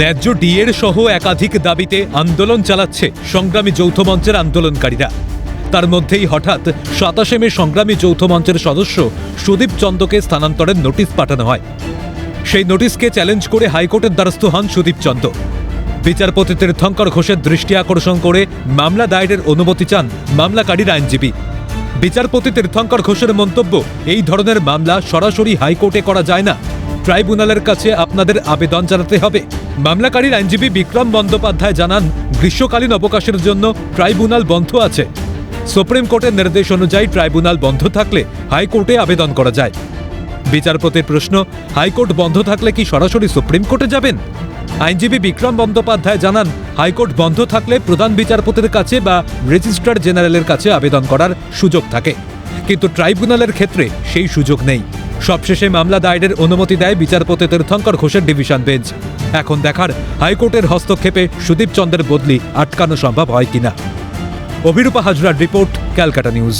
ন্যায্য ডিএর সহ একাধিক দাবিতে আন্দোলন চালাচ্ছে সংগ্রামী যৌথ মঞ্চের আন্দোলনকারীরা। তার মধ্যেই হঠাৎ সাতাশে মে সংগ্রামী যৌথ মঞ্চের সদস্য সুদীপ চন্দকে স্থানান্তরের নোটিশ পাঠানো হয়। সেই নোটিশকে চ্যালেঞ্জ করে হাইকোর্টের দ্বারস্থ হন সুদীপ চন্দ বিচারপতি তীর্থঙ্কর ঘোষের দৃষ্টি আকর্ষণ করে মামলা দায়েরের অনুমতি চান মামলাকারীর আইনজীবী। বিচারপতি তীর্থঙ্কর ঘোষের মন্তব্য, এই ধরনের মামলা সরাসরি হাইকোর্টে করা যায় না। ট্রাইব্যুনালের কাছে আপনাদের আবেদন জানাতে হবে। মামলাকারীর আইনজীবী বিক্রম বন্দ্যোপাধ্যায় জানান, গ্রীষ্মকালীন অবকাশের জন্য ট্রাইব্যুনাল বন্ধ আছে। সুপ্রিম কোর্টের নির্দেশ অনুযায়ী ট্রাইব্যুনাল বন্ধ থাকলে হাইকোর্টে আবেদন করা যায়। বিচারপতির প্রশ্ন, হাইকোর্ট বন্ধ থাকলে কি সরাসরি সুপ্রিম কোর্টে যাবেন? আইনজীবী বিক্রম বন্দ্যোপাধ্যায় জানান, হাইকোর্ট বন্ধ থাকলে প্রধান বিচারপতির কাছে বা রেজিস্ট্রার জেনারেলের কাছে আবেদন করার সুযোগ থাকে। কিন্তু ট্রাইব্যুনালের ক্ষেত্রে সেই সুযোগ নেই। সবশেষে মামলা দায়েরের অনুমতি দেয় বিচারপতি তীর্থঙ্কর ঘোষের ডিভিশন বেঞ্চ। এখন দেখার হাইকোর্টের হস্তক্ষেপে সুদীপ চন্দ্রের বদলি আটকানো সম্ভব হয় কিনা। অভিরূপা হাজরার রিপোর্ট, ক্যালকাটা নিউজ।